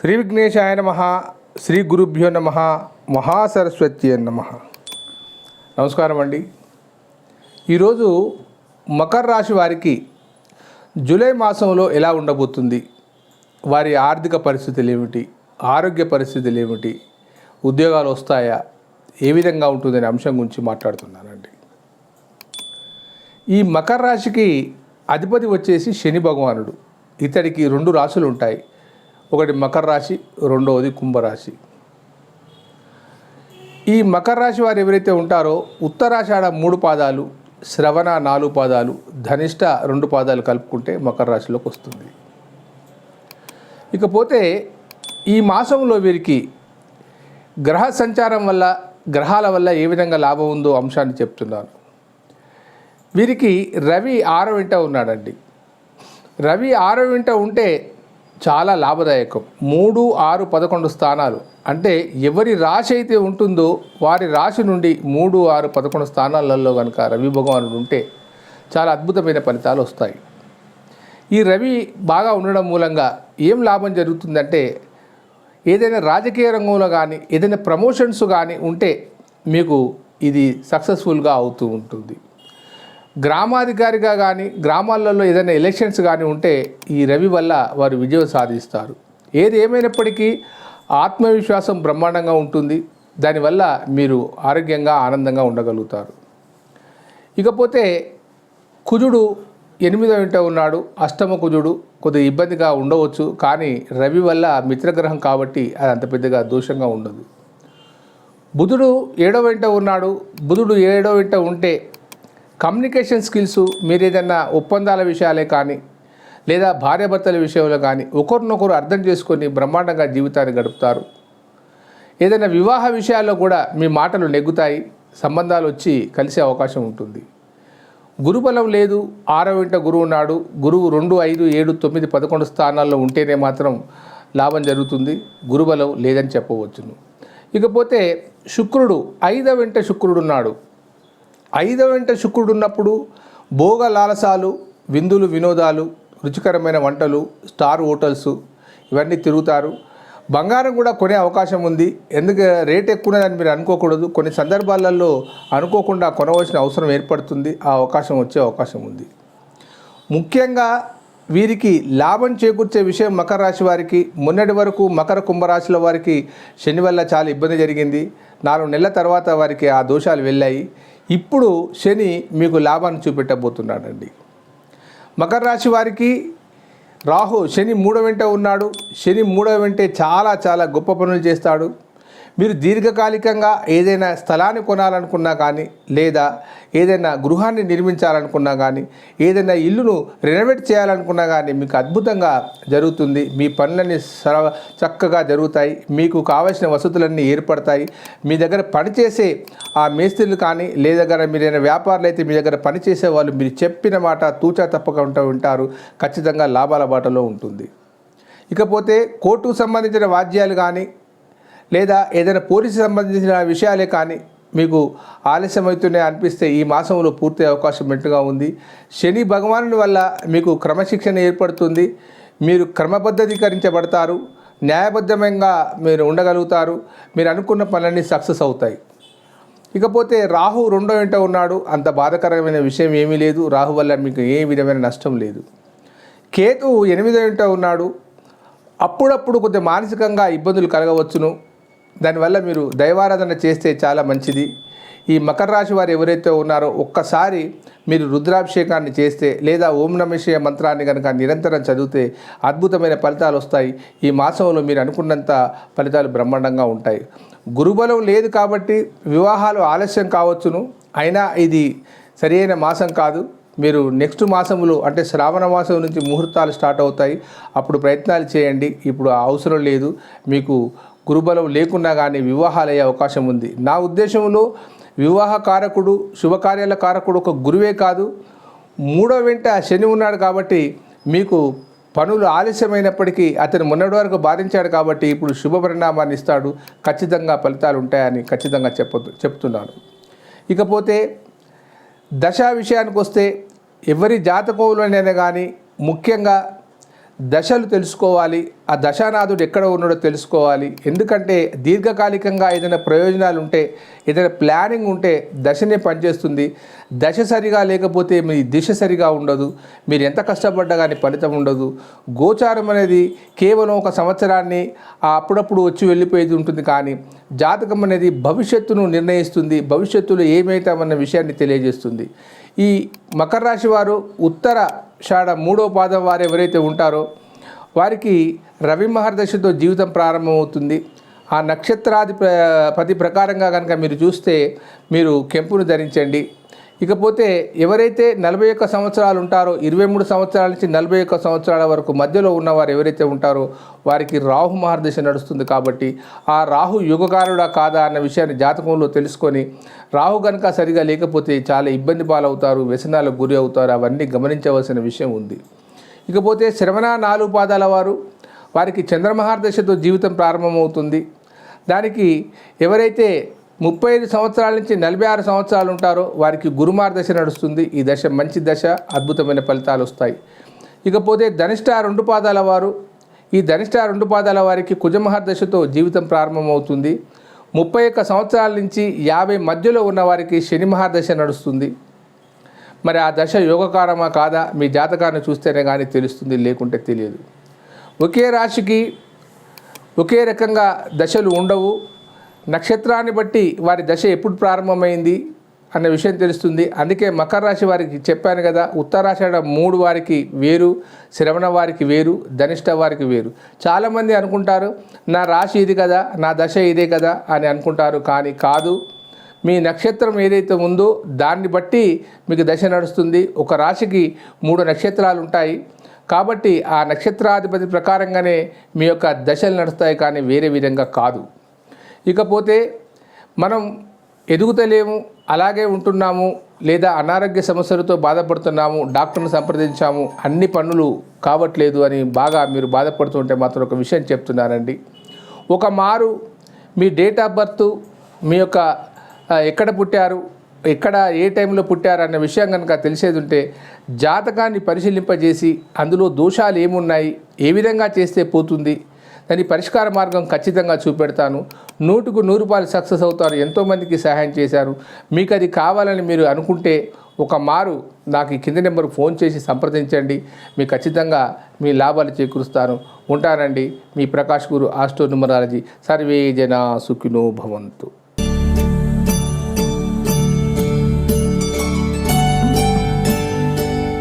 శ్రీ విఘ్నేశాయ నమ శ్రీ గురుభ్యో నమ మహాసరస్వతి నమ. నమస్కారం అండి. ఈరోజు మకర రాశి వారికి జూలై మాసంలో ఎలా ఉండబోతుంది? వారి ఆర్థిక పరిస్థితులు ఏమిటి? ఆరోగ్య పరిస్థితులు ఏమిటి? ఉద్యోగాలు వస్తాయా? ఏ విధంగా ఉంటుందనే అంశం గురించి మాట్లాడుతున్నానండి. ఈ మకర రాశికి అధిపతి వచ్చేసి శని భగవానుడు. ఇతడికి రెండు రాశులు ఉంటాయి. ఒకటి మకర రాశి రెండవది కుంభరాశి ఈ మకర రాశి వారు ఎవరైతే ఉంటారో ఉత్తరాషాఢ మూడు పాదాలు శ్రవణ నాలుగు పాదాలు ధనిష్ట రెండు పాదాలు కలుపుకుంటే మకర రాశిలోకి వస్తుంది. ఇకపోతే ఈ మాసంలో వీరికి గ్రహ సంచారం వల్ల గ్రహాల వల్ల ఏ విధంగా లాభం ఉందో అంశాన్ని చెప్తున్నాను. వీరికి రవి ఆరో వెంట ఉన్నాడండి. రవి ఆరో వెంట ఉంటే చాలా లాభదాయకం. మూడు ఆరు పదకొండు స్థానాలు. అంటే ఎవరి రాశి అయితే ఉంటుందో వారి రాశి నుండి మూడు ఆరు పదకొండు స్థానాలలో కనుక రవి భగవానుడు ఉంటే చాలా అద్భుతమైన ఫలితాలు వస్తాయి. ఈ రవి బాగా ఉండడం మూలంగా ఏం లాభం జరుగుతుందంటే ఏదైనా రాజకీయ రంగంలో కానీ ఏదైనా ప్రమోషన్స్ కానీ ఉంటే మీకు ఇది సక్సెస్ఫుల్గా అవుతూ ఉంటుంది. గ్రామాధికారిగా కానీ గ్రామాలలో ఏదైనా ఎలక్షన్స్ కానీ ఉంటే ఈ రవి వల్ల వారు విజయం సాధిస్తారు. ఏది ఏమైనప్పటికీ ఆత్మవిశ్వాసం బ్రహ్మాండంగా ఉంటుంది. దానివల్ల మీరు ఆరోగ్యంగా ఆనందంగా ఉండగలుగుతారు. ఇకపోతే కుజుడు ఎనిమిదో ఇంట ఉన్నాడు. అష్టమ కుజుడు కొద్దిగా ఇబ్బందిగా ఉండవచ్చు. కానీ రవి వల్ల మిత్రగ్రహం కాబట్టి అది అంత పెద్దగా దోషంగా ఉండదు. బుధుడు ఏడో వెంట ఉన్నాడు. బుధుడు ఏడో వెంట ఉంటే కమ్యూనికేషన్ స్కిల్స్ మీరు ఏదైనా ఒప్పందాల విషయాలే కానీ లేదా భార్యాభర్తల విషయంలో కానీ ఒకరినొకరు అర్థం చేసుకొని బ్రహ్మాండంగా జీవితాన్ని గడుపుతారు. ఏదైనా వివాహ విషయాల్లో కూడా మీ మాటలు నెగ్గుతాయి సంబంధాలు వచ్చి కలిసే అవకాశం ఉంటుంది. గురుబలం లేదు ఆరో వెంట గురువు ఉన్నాడు గురువు రెండు ఐదు ఏడు తొమ్మిది పదకొండు స్థానాల్లో ఉంటేనే మాత్రం లాభం జరుగుతుంది గురుబలం లేదని చెప్పవచ్చును. ఇకపోతే శుక్రుడు ఐదవ వెంట శుక్రుడు ఉన్నాడు. ఐదవ వెంట శుక్రుడు ఉన్నప్పుడు భోగ లాలసాలు విందులు వినోదాలు రుచికరమైన వంటలు స్టార్ హోటల్స్ ఇవన్నీ తిరుగుతారు. బంగారం కూడా కొనే అవకాశం ఉంది. ఎందుకు? రేట్ ఎక్కువదని మీరు అనుకోకూడదు. కొన్ని సందర్భాలలో అనుకోకుండా కొనవలసిన అవసరం ఏర్పడుతుంది. ఆ అవకాశం వచ్చే అవకాశం ఉంది. ముఖ్యంగా వీరికి లాభం చేకూర్చే విషయం మకర రాశి వారికి. మొన్నటి వరకు మకర కుంభరాశుల వారికి శని వల్ల చాలా ఇబ్బంది జరిగింది. నాలుగు నెలల తర్వాత వారికి ఆ దోషాలు వెళ్ళాయి. ఇప్పుడు శని మీకు లాభాన్ని చూపెట్టబోతున్నాడండి. మకర రాశి వారికి రాహు శని మూడో వెంట ఉన్నాడు. శని మూడో వెంటే చాలా చాలా గొప్ప పనులు చేస్తాడు. మీరు దీర్ఘకాలికంగా ఏదైనా స్థలాన్ని కొనాలనుకున్నా కానీ లేదా ఏదైనా గృహాన్ని నిర్మించాలనుకున్నా కానీ ఏదైనా ఇల్లును రెనోవేట్ చేయాలనుకున్నా కానీ మీకు అద్భుతంగా జరుగుతుంది. మీ పనులన్నీ సర చక్కగా జరుగుతాయి. మీకు కావలసిన వసతులన్నీ ఏర్పడతాయి. మీ దగ్గర పనిచేసే ఆ మేస్త్రీలు కానీ లేదా మీరైనా వ్యాపారులు అయితే మీ దగ్గర పనిచేసే వాళ్ళు మీరు చెప్పిన మాట తూచా తప్పకుండా ఉంటారు ఖచ్చితంగా లాభాల బాటలో ఉంటుంది. ఇకపోతే కోర్టుకు సంబంధించిన వాద్యాలు కానీ లేదా ఏదైనా పోలీసు సంబంధించిన విషయాలే కానీ మీకు ఆలస్యమవుతూనే అనిపిస్తే ఈ మాసంలో పూర్తి అవకాశం మెంటుగా ఉంది. శని భగవానుడి వల్ల మీకు క్రమశిక్షణ ఏర్పడుతుంది. మీరు క్రమబద్ధీకరించబడతారు. న్యాయబద్ధంగా మీరు ఉండగలుగుతారు. మీరు అనుకున్న పనులన్నీ సక్సెస్ అవుతాయి. ఇకపోతే రాహు రెండో వెంట ఉన్నాడు. అంత బాధకరమైన విషయం ఏమీ లేదు. రాహు వల్ల మీకు ఏ విధమైన నష్టం లేదు. కేతు ఎనిమిదో వెంట ఉన్నాడు. అప్పుడప్పుడు కొద్దిగా మానసికంగా ఇబ్బందులు కలగవచ్చును. దానివల్ల మీరు దైవారాధన చేస్తే చాలా మంచిది. ఈ మకర రాశి వారు ఎవరైతే ఉన్నారో ఒక్కసారి మీరు రుద్రాభిషేకాన్ని చేస్తే లేదా ఓం నమశయ మంత్రాన్ని కనుక నిరంతరం చదివితే అద్భుతమైన ఫలితాలు వస్తాయి. ఈ మాసంలో మీరు అనుకున్నంత ఫలితాలు బ్రహ్మాండంగా ఉంటాయి. గురుబలం లేదు కాబట్టి వివాహాలు ఆలస్యం కావచ్చును. అయినా ఇది సరియైన మాసం కాదు. మీరు నెక్స్ట్ మాసంలో అంటే శ్రావణ మాసం నుంచి ముహూర్తాలు స్టార్ట్ అవుతాయి. అప్పుడు ప్రయత్నాలు చేయండి. ఇప్పుడు ఆ అవసరం లేదు. మీకు గురుబలం లేకున్నా కానీ వివాహాలు అయ్యే అవకాశం ఉంది. నా ఉద్దేశంలో వివాహ కారకుడు శుభకార్యాల కారకుడు ఒక గురువే కాదు. మూడో వెంట శని ఉన్నాడు కాబట్టి మీకు పనులు ఆలస్యమైనప్పటికీ అతను మొన్నటి వరకు బాధించాడు కాబట్టి ఇప్పుడు శుభ పరిణామాన్ని ఇస్తాడు. ఖచ్చితంగా ఫలితాలు ఉంటాయని ఖచ్చితంగా చెప్ప చెప్తున్నాను. ఇకపోతే దశ విషయానికి వస్తే ఎవరి జాతకంలోనైనా కానీ ముఖ్యంగా దశలు తెలుసుకోవాలి. ఆ దశానాథుడు ఎక్కడ ఉన్నాడో తెలుసుకోవాలి. ఎందుకంటే దీర్ఘకాలికంగా ఏదైనా ప్రయోజనాలు ఉంటే ఏదైనా ప్లానింగ్ ఉంటే దశనే పనిచేస్తుంది. దశ సరిగా లేకపోతే మీ దిశ సరిగా ఉండదు. మీరు ఎంత కష్టపడ్డా కానీ ఫలితం ఉండదు. గోచారం అనేది కేవలం ఒక సంవత్సరాన్ని అప్పుడప్పుడు వచ్చి వెళ్ళిపోయేది ఉంటుంది కానీ జాతకం అనేది భవిష్యత్తును నిర్ణయిస్తుంది. భవిష్యత్తులో ఏమవుతామన్న విషయాన్ని తెలియజేస్తుంది. ఈ మకర రాశి వారు ఉత్తర షాఢ మూడో పాదం వారు ఎవరైతే ఉంటారో వారికి రవి మహర్దశతో జీవితం ప్రారంభమవుతుంది. ఆ నక్షత్రాది ప్ర పది ప్రకారంగా కనుక మీరు చూస్తే మీరు కెంపును ధరించండి. ఇకపోతే ఎవరైతే నలభై ఒక్క సంవత్సరాలు ఉంటారో ఇరవై మూడు సంవత్సరాల నుంచి నలభై ఒక్క సంవత్సరాల వరకు మధ్యలో ఉన్నవారు ఎవరైతే ఉంటారో వారికి రాహు మహర్దశ నడుస్తుంది కాబట్టి ఆ రాహు యుగకారుడా కాదా అన్న విషయాన్ని జాతకంలో తెలుసుకొని రాహు కనుక సరిగా లేకపోతే చాలా ఇబ్బంది పాలవుతారు వ్యసనాలకు గురి అవుతారు అవన్నీ గమనించవలసిన విషయం ఉంది. ఇకపోతే శ్రవణ నాలుగు పాదాల వారు వారికి చంద్రమహార్దశతో జీవితం ప్రారంభమవుతుంది. దానికి ఎవరైతే ముప్పై ఐదు సంవత్సరాల నుంచి నలభై ఆరు సంవత్సరాలు ఉంటారో. వారికి గురుమార్ దశ నడుస్తుంది. ఈ దశ మంచి దశ అద్భుతమైన ఫలితాలు వస్తాయి. ఇకపోతే ధనిష్ట రెండు పాదాల వారు. ఈ ధనిష్ట రెండు పాదాల వారికి కుజమహర్దశతో జీవితం ప్రారంభమవుతుంది. ముప్పై ఒక్క సంవత్సరాల నుంచి యాభై మధ్యలో ఉన్న వారికి శని మహాదశ నడుస్తుంది. మరి ఆ దశ యోగకారమా కాదా? మీ జాతకాన్ని చూస్తేనే కానీ తెలుస్తుంది లేకుంటే తెలియదు. ఒకే రాశికి ఒకే రకంగా దశలు ఉండవు. నక్షత్రాన్ని బట్టి వారి దశ ఎప్పుడు ప్రారంభమైంది అన్న విషయం తెలుస్తుంది. అందుకే మకర రాశి వారికి చెప్పాను కదా ఉత్తరాషాఢ మూడు వారికి వేరు శ్రవణ వారికి వేరు ధనిష్ట వారికి వేరు. చాలామంది అనుకుంటారు నా రాశి ఇది కదా నా దశ ఇదే కదా అని అనుకుంటారు కానీ కాదు. మీ నక్షత్రం ఏదైతే ఉందో దాన్ని బట్టి మీకు దశ నడుస్తుంది. ఒక రాశికి మూడు నక్షత్రాలు ఉంటాయి. కాబట్టి ఆ నక్షత్రాధిపతి ప్రకారంగానే మీ యొక్క దశలు నడుస్తాయి కానీ వేరే విధంగా కాదు. ఇకపోతే మనం ఎదుగుతలేము అలాగే ఉంటున్నాము లేదా అనారోగ్య సమస్యలతో బాధపడుతున్నాము డాక్టర్ని సంప్రదించాము అన్ని పనులు కావట్లేదు అని బాగా మీరు బాధపడుతుంటే మాత్రం ఒక విషయం చెప్తున్నానండి. ఒక మారు మీ డేట్ ఆఫ్ బర్త్ మీ యొక్క ఎక్కడ పుట్టారు ఎక్కడ ఏ టైంలో పుట్టారు అన్న విషయం కనుక తెలిసేది ఉంటే జాతకాన్ని పరిశీలింపజేసి అందులో దోషాలు ఏమున్నాయి ఏ విధంగా చేస్తే పోతుంది దాని పరిష్కార మార్గం ఖచ్చితంగా చూపెడతాను. నూటుకు నూరు రూపాయలు సక్సెస్ అవుతారు. ఎంతోమందికి సహాయం చేశారు. మీకు అది కావాలని మీరు అనుకుంటే ఒక మారు నాకు ఈ కింది నెంబర్ ఫోన్ చేసి సంప్రదించండి. మీకు ఖచ్చితంగా మీ లాభాలు చేకూరుస్తాను. ఉంటానండి. మీ ప్రకాష్ గురు ఆస్ట్రో న్యూమరాలజీ. సర్వే జన సుఖినో భవంతు.